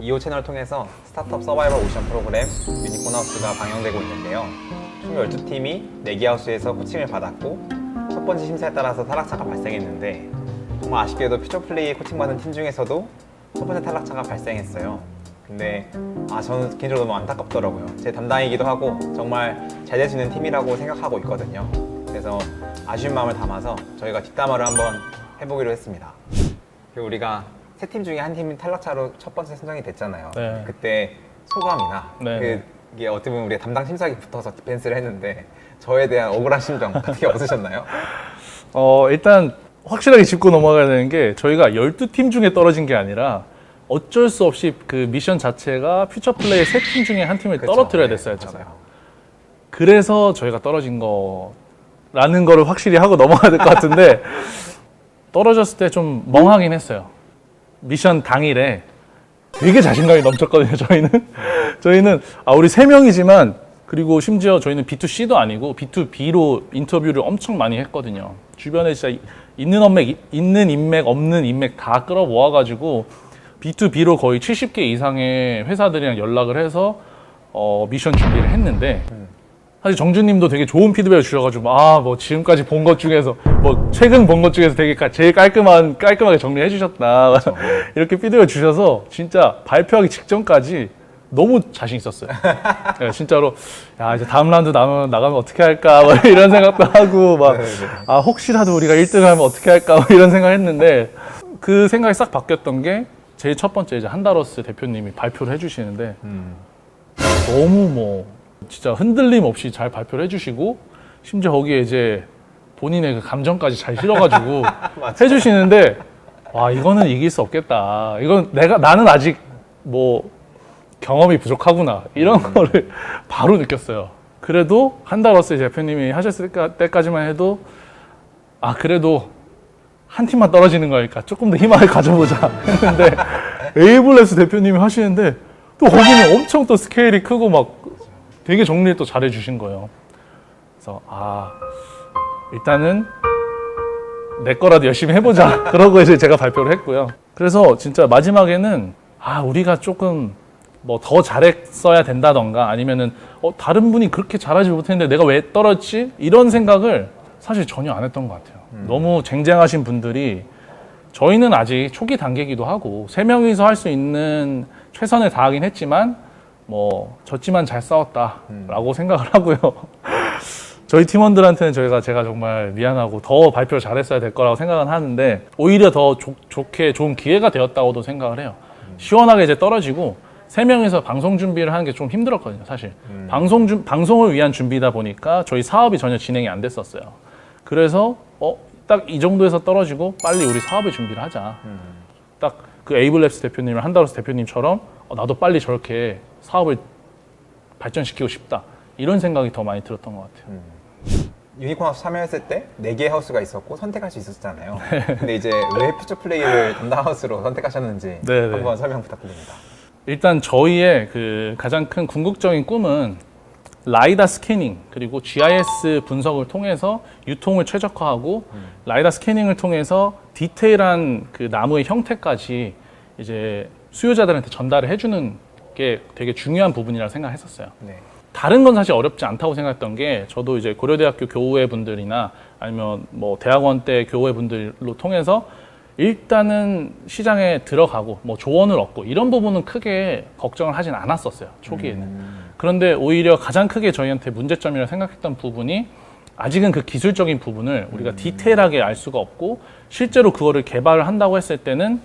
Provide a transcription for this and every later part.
2호 채널 통해서 스타트업 서바이벌 오션 프로그램 유니콘하우스가 방영되고 있는데요. 총 12팀이 내기하우스에서 코칭을 받았고 첫 번째 심사에 따라서 탈락자가 발생했는데 정말 아쉽게도 퓨처플레이 코칭받은 팀 중에서도 첫 번째 탈락자가 발생했어요. 근데 아 저는 개인적으로 너무 안타깝더라고요. 제 담당이기도 하고 정말 잘 될 수 있는 팀이라고 생각하고 있거든요. 그래서 아쉬운 마음을 담아서 저희가 뒷담화를 한번 해보기로 했습니다. 우리가 세 팀 중에 한 팀이 탈락자로 첫 번째 선정이 됐잖아요. 네. 그때 소감이나 네. 그 이게 어떻게 보면 우리가 담당 심사기 붙어서 디펜스를 했는데 저에 대한 억울한 심정 어떻게 없으셨나요? 어, 일단 확실하게 짚고 넘어가야 되는 게 저희가 12팀 중에 떨어진 게 아니라 어쩔 수 없이 그 미션 자체가 퓨처 플레이 세 팀 중에 한 팀을 그쵸? 떨어뜨려야 네, 됐어야잖아요. 맞아요. 그래서 저희가 떨어진 거라는 거를 확실히 하고 넘어가야 될 것 같은데 떨어졌을 때 좀 멍하긴 했어요. 미션 당일에 되게 자신감이 넘쳤거든요. 저희는 저희는 아 우리 세 명이지만 그리고 심지어 저희는 B2C도 아니고 B2B로 인터뷰를 엄청 많이 했거든요. 주변에 진짜 이- 있는 인맥 있는 인맥 없는 인맥 다 끌어 모아가지고 B2B로 거의 70개 이상의 회사들이랑 연락을 해서 어, 미션 준비를 했는데 사실 정준님도 되게 좋은 피드백을 주셔가지고 아 뭐 지금까지 본 것 중에서 뭐 최근 본 것 중에서 되게 까- 제일 깔끔한 깔끔하게 정리해 주셨다. 이렇게 피드백 을 주셔서 진짜 발표하기 직전까지 너무 자신 있었어요. 네, 진짜로 야 이제 다음 라운드 나가면 나가면 어떻게 할까? 뭐 이런 생각도 하고 막 아 혹시라도 우리가 1등하면 어떻게 할까? 뭐 이런 생각했는데 그 생각이 싹 바뀌었던 게 제일 첫 번째 이제 한다러스 대표님이 발표를 해주시는데 음. 너무 뭐 진짜 흔들림 없이 잘 발표를 해주시고 심지어 거기에 이제 본인의 그 감정까지 잘 실어가지고 해주시는데 와 이거는 이길 수 없겠다. 이건 내가 나는 아직 뭐 경험이 부족하구나 이런 거를 바로 느꼈어요. 그래도 한다러스 대표님이 하셨을 때까- 때까지만 해도 아 그래도 한 팀만 떨어지는 거니까 조금 더 희망을 가져보자 했는데 에이블레스 대표님이 하시는데 또 거기는 엄청 또 스케일이 크고 막 되게 정리를 또 잘해 주신 거예요. 그래서 아 일단은 내 거라도 열심히 해보자. 그러고 이제 제가 발표를 했고요. 그래서 진짜 마지막에는 아 우리가 조금 뭐 더 잘했어야 된다던가 아니면은 어 다른 분이 그렇게 잘하지 못했는데 내가 왜 떨어졌지 이런 생각을 사실 전혀 안 했던 것 같아요. 너무 쟁쟁하신 분들이 저희는 아직 초기 단계이기도 하고 세 명이서 할 수 있는 최선을 다하긴 했지만 뭐 졌지만 잘 싸웠다라고 생각을 하고요. 저희 팀원들한테는 저희가 제가 정말 미안하고 더 발표를 잘했어야 될 거라고 생각은 하는데 오히려 더 좋- 좋게 좋은 기회가 되었다고도 생각을 해요. 시원하게 이제 떨어지고 세 명이서 방송 준비를 하는 게 좀 힘들었거든요, 사실. 방송 준 방송을 위한 준비다 보니까 저희 사업이 전혀 진행이 안 됐었어요. 그래서 어, 딱 이 정도에서 떨어지고 빨리 우리 사업을 준비를 하자. 딱 그 에이블랩스 대표님을 한다로스 대표님처럼 어, 나도 빨리 저렇게 사업을 발전시키고 싶다. 이런 생각이 더 많이 들었던 것 같아요. 유니콘 하우스 참여했을 때네 개의 하우스가 있었고 선택할 수 있었잖아요. 근데 이제 왜 퓨처 플레이를 담당 하우스로 선택하셨는지 네, 네. 한번 설명 부탁드립니다. 일단 저희의 그 가장 큰 궁극적인 꿈은 라이다 스캐닝 그리고 GIS 분석을 통해서 유통을 최적화하고 라이다 스캐닝을 통해서 디테일한 그 나무의 형태까지 이제 수요자들한테 전달을 해주는 게 되게 중요한 부분이라고 생각했었어요. 네. 다른 건 사실 어렵지 않다고 생각했던 게 저도 이제 고려대학교 교우회 분들이나 아니면 뭐 대학원 때 교우회 분들로 통해서 일단은 시장에 들어가고 뭐 조언을 얻고 이런 부분은 크게 걱정을 하진 않았었어요 초기에는 그런데 오히려 가장 크게 저희한테 문제점이라고 생각했던 부분이 아직은 그 기술적인 부분을 우리가 디테일하게 알 수가 없고 실제로 그거를 개발을 한다고 했을 때는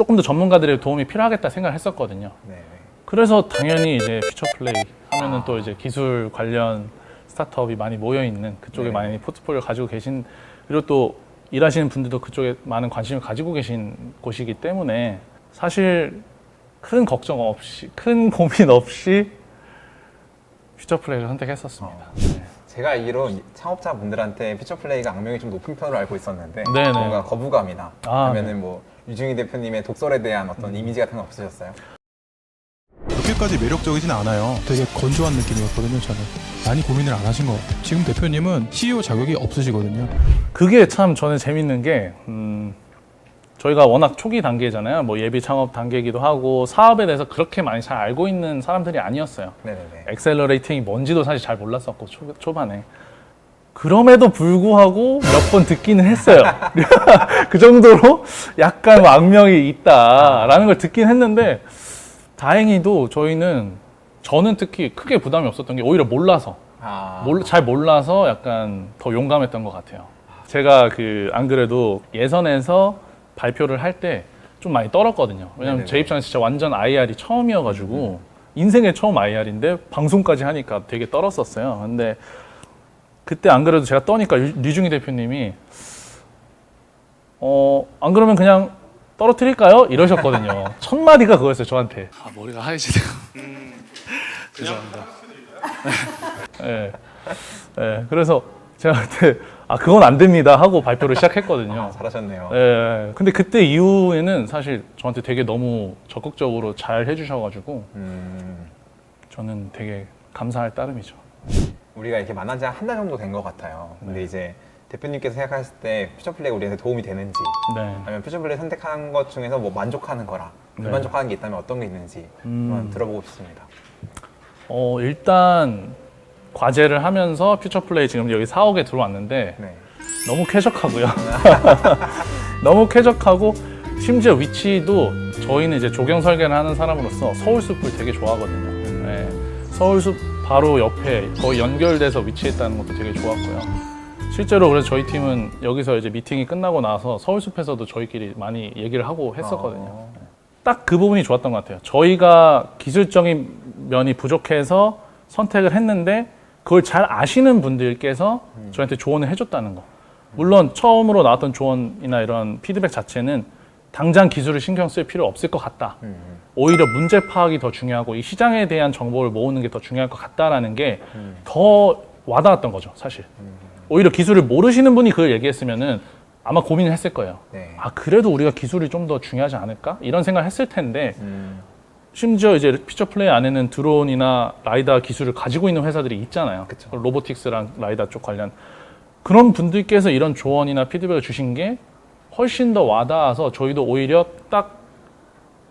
조금 더 전문가들의 도움이 필요하겠다 생각을 했었거든요 네. 네. 그래서 당연히 이제 퓨처 플레이 하면은 또 이제 기술 관련 스타트업이 많이 모여 있는 그쪽에 네. 많이 포트폴리오 가지고 계신 그리고 또 일하시는 분들도 그쪽에 많은 관심을 가지고 계신 곳이기 때문에 사실 큰 걱정 없이 큰 고민 없이 퓨처 플레이를 선택했었습니다. 네. 제가 알기로 이 창업자 분들한테 퓨처 플레이가 악명이 좀 높은 편으로 알고 있었는데 네네. 뭔가 거부감이나 아, 아니면은 뭐 유중희 대표님의 독설에 대한 어떤 이미지 같은 거 없으셨어요? 그렇게까지 매력적이진 않아요. 되게 건조한 느낌이었거든요, 저는. 많이 고민을 안 하신 것 같아요. 지금 대표님은 CEO 자격이 없으시거든요. 그게 참 저는 재밌는 게 음, 저희가 워낙 초기 단계잖아요. 뭐 예비 창업 단계이기도 하고 사업에 대해서 그렇게 많이 잘 알고 있는 사람들이 아니었어요. 네네네. 엑셀러레이팅이 뭔지도 사실 잘 몰랐었고 초, 초반에 그럼에도 불구하고 몇 번 듣기는 했어요. 그 정도로 약간 뭐 악명이 있다라는 걸 듣긴 했는데 다행히도 저희는 저는 특히 크게 부담이 없었던 게 오히려 몰라서 아, 몰- 잘 몰라서 약간 더 용감했던 것 같아요. 제가 그 안 그래도 예선에서 발표를 할 때 좀 많이 떨었거든요. 왜냐면 네네네. 제 입장에서 진짜 완전 IR이 처음이어가지고 인생의 처음 IR인데 방송까지 하니까 되게 떨었었어요. 근데 그때 안 그래도 제가 떠니까 류- 류중희 대표님이 어 안 그러면 그냥 떨어뜨릴까요? 이러셨거든요. 첫 마디가 그거였어요 저한테. 아 머리가 하얘지네요. 죄송합니다. 예. 예. 그래서 제가 그때 아 그건 안 됩니다 하고 발표를 시작했거든요. 잘하셨네요. 예, 예. 근데 그때 이후에는 사실 저한테 되게 너무 적극적으로 잘 해주셔가지고 음, 저는 되게 감사할 따름이죠. 우리가 이렇게 만난 지 한 달 정도 된 것 같아요. 네. 근데 이제 대표님께서 생각하실 때 퓨처 플레이가 우리한테 도움이 되는지 네. 아니면 퓨처 플레이 선택한 것 중에서 뭐 만족하는 거라 네. 불만족하는 게 있다면 어떤 게 있는지 음. 한번 들어보고 싶습니다. 어, 일단 과제를 하면서 퓨처 플레이 지금 여기 사옥에 들어왔는데 네. 너무 쾌적하고요. 너무 쾌적하고 심지어 위치도 저희는 이제 조경 설계를 하는 사람으로서 서울숲을 되게 좋아하거든요. 네. 서울숲 바로 옆에 거의 연결돼서 위치했다는 것도 되게 좋았고요. 실제로 그래서 저희 팀은 여기서 이제 미팅이 끝나고 나서 서울숲에서도 저희끼리 많이 얘기를 하고 했었거든요. 어, 딱그 부분이 좋았던 것 같아요. 저희가 기술적인 면이 부족해서 선택을 했는데 그걸 잘 아시는 분들께서 저희한테 조언을 해줬다는 거. 물론 처음으로 나왔던 조언이나 이런 피드백 자체는 당장 기술을 신경 쓸 필요 없을 것 같다. 음, 오히려 문제 파악이 더 중요하고 이 시장에 대한 정보를 모으는 게 더 중요할 것 같다라는 게 음. 더 와닿았던 거죠, 사실. 오히려 기술을 모르시는 분이 그걸 얘기했으면은 아마 고민을 했을 거예요. 네. 아 그래도 우리가 기술이 좀 더 중요하지 않을까 이런 생각을 했을 텐데 음, 심지어 이제 피처 플레이 안에는 드론이나 라이다 기술을 가지고 있는 회사들이 있잖아요 그쵸. 로보틱스랑 라이다 쪽 관련 그런 분들께서 이런 조언이나 피드백을 주신 게 훨씬 더 와닿아서 저희도 오히려 딱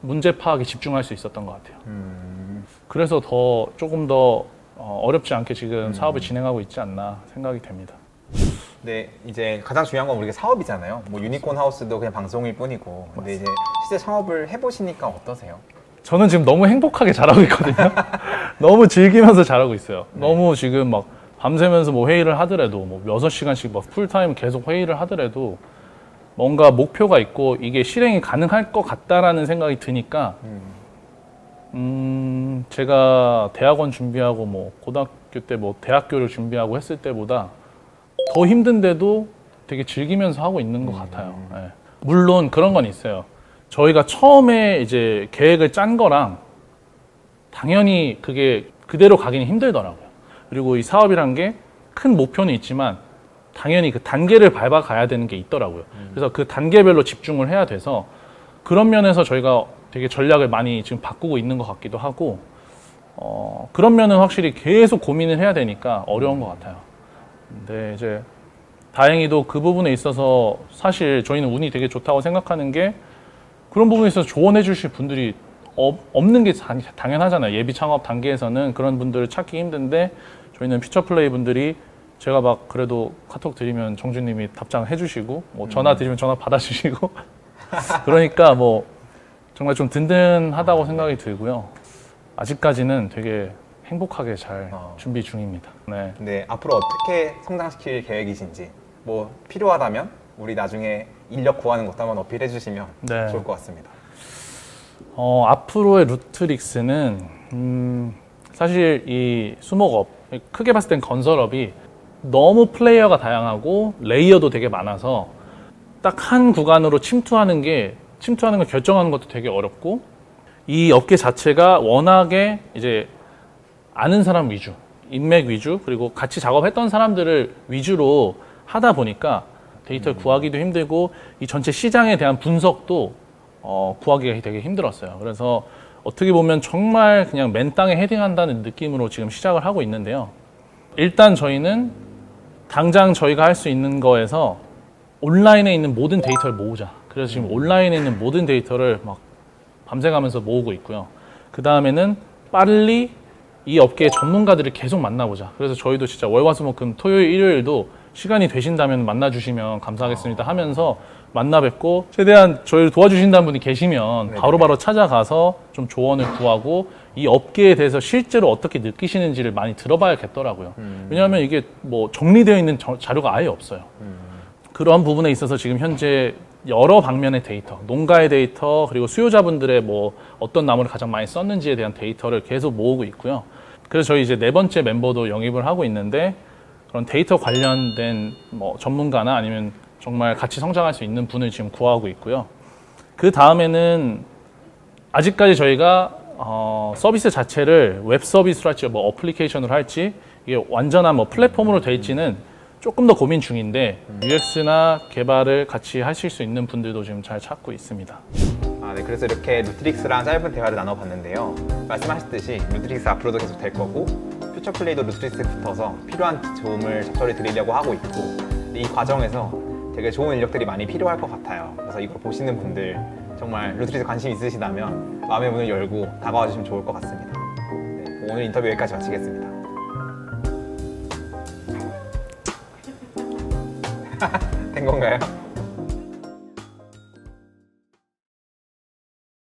문제 파악에 집중할 수 있었던 것 같아요 음, 그래서 더 조금 더 어, 어렵지 않게 지금 사업을 진행하고 있지 않나 생각이 됩니다 네, 이제 가장 중요한 건 우리가 사업이잖아요. 뭐 유니콘 하우스도 그냥 방송일 뿐이고. 근데 이제 실제 창업을 해보시니까 어떠세요? 저는 지금 너무 행복하게 잘하고 있거든요. 너무 즐기면서 잘하고 있어요. 너무 지금 막 밤새면서 뭐 회의를 하더라도 뭐 6시간씩 막 풀타임 계속 회의를 하더라도 뭔가 목표가 있고 이게 실행이 가능할 것 같다라는 생각이 드니까 음, 음, 제가 대학원 준비하고 뭐 고등학교 때 뭐 대학교를 준비하고 했을 때보다 더 힘든데도 되게 즐기면서 하고 있는 것 같아요. 예. 물론 그런 건 있어요. 저희가 처음에 이제 계획을 짠 거랑 당연히 그게 그대로 가기는 힘들더라고요. 그리고 이 사업이란 게 큰 목표는 있지만 당연히 그 단계를 밟아 가야 되는 게 있더라고요. 그래서 그 단계별로 집중을 해야 돼서 그런 면에서 저희가 되게 전략을 많이 지금 바꾸고 있는 것 같기도 하고 어, 그런 면은 확실히 계속 고민을 해야 되니까 어려운 것 같아요. 근데 이제 다행히도 그 부분에 있어서 사실 저희는 운이 되게 좋다고 생각하는 게 그런 부분에 있어서 조언해 주실 분들이 없- 없는 게 당- 당연하잖아요. 예비 창업 단계에서는 그런 분들을 찾기 힘든데 저희는 퓨처 플레이 분들이 제가 막 그래도 카톡 드리면 정주님이 답장해 주시고 뭐 전화 드리면 전화 받아 주시고 그러니까 뭐 정말 좀 든든하다고 생각이 들고요. 아직까지는 되게 행복하게 잘 어. 준비 중입니다. 네. 근데 앞으로 어떻게 성장시킬 계획이신지 뭐 필요하다면 우리 나중에 인력 구하는 것도 한번 어필해 주시면 네. 좋을 것 같습니다. 어, 앞으로의 루트릭스는 음, 사실 이 수목업 크게 봤을 땐 건설업이 너무 플레이어가 다양하고 레이어도 되게 많아서 딱 한 구간으로 침투하는 게 침투하는 걸 결정하는 것도 되게 어렵고 이 업계 자체가 워낙에 이제 아는 사람 위주, 인맥 위주, 그리고 같이 작업했던 사람들을 위주로 하다 보니까 데이터를 구하기도 힘들고 이 전체 시장에 대한 분석도 어, 구하기가 되게 힘들었어요. 그래서 어떻게 보면 정말 그냥 맨 땅에 헤딩한다는 느낌으로 지금 시작을 하고 있는데요. 일단 저희는 당장 저희가 할 수 있는 거에서 온라인에 있는 모든 데이터를 모으자. 그래서 지금 온라인에 있는 모든 데이터를 막 밤새가면서 모으고 있고요. 그 다음에는 빨리 이 업계의 전문가들을 계속 만나보자. 그래서 저희도 진짜 월화수목금 토요일 일요일도 시간이 되신다면 만나주시면 감사하겠습니다 하면서 만나 뵙고 최대한 저희를 도와주신다는 분이 계시면. 바로 바로 찾아가서 좀 조언을 구하고 이 업계에 대해서 실제로 어떻게 느끼시는지를 많이 들어봐야겠더라고요. 왜냐하면 이게 뭐 정리되어 있는 저- 자료가 아예 없어요. 그런 부분에 있어서 지금 현재 여러 방면의 데이터, 농가의 데이터, 그리고 수요자분들의 뭐 어떤 나무를 가장 많이 썼는지에 대한 데이터를 계속 모으고 있고요. 그래서 저희 이제 네 번째 멤버도 영입을 하고 있는데 그런 데이터 관련된 뭐 전문가나 아니면 정말 같이 성장할 수 있는 분을 지금 구하고 있고요. 그 다음에는 아직까지 저희가 어, 서비스 자체를 웹 서비스로 할지 뭐 어플리케이션으로 할지 이게 완전한 뭐 플랫폼으로 될지는 조금 더 고민 중인데 UX나 개발을 같이 하실 수 있는 분들도 지금 잘 찾고 있습니다. 아, 네. 그래서 이렇게 누트릭스랑 짧은 대화를 나눠봤는데요. 말씀하셨듯이 누트릭스 앞으로도 계속 될 거고 퓨처 플레이도 누트릭스에 붙어서 필요한 도움을 적절히 드리려고 하고 있고 이 과정에서 되게 좋은 인력들이 많이 필요할 것 같아요. 그래서 이걸 보시는 분들 정말 누트릭스 관심 있으시다면 마음의 문을 열고 다가와 주시면 좋을 것 같습니다. 네, 오늘 인터뷰 여기까지 마치겠습니다. 된 건가요?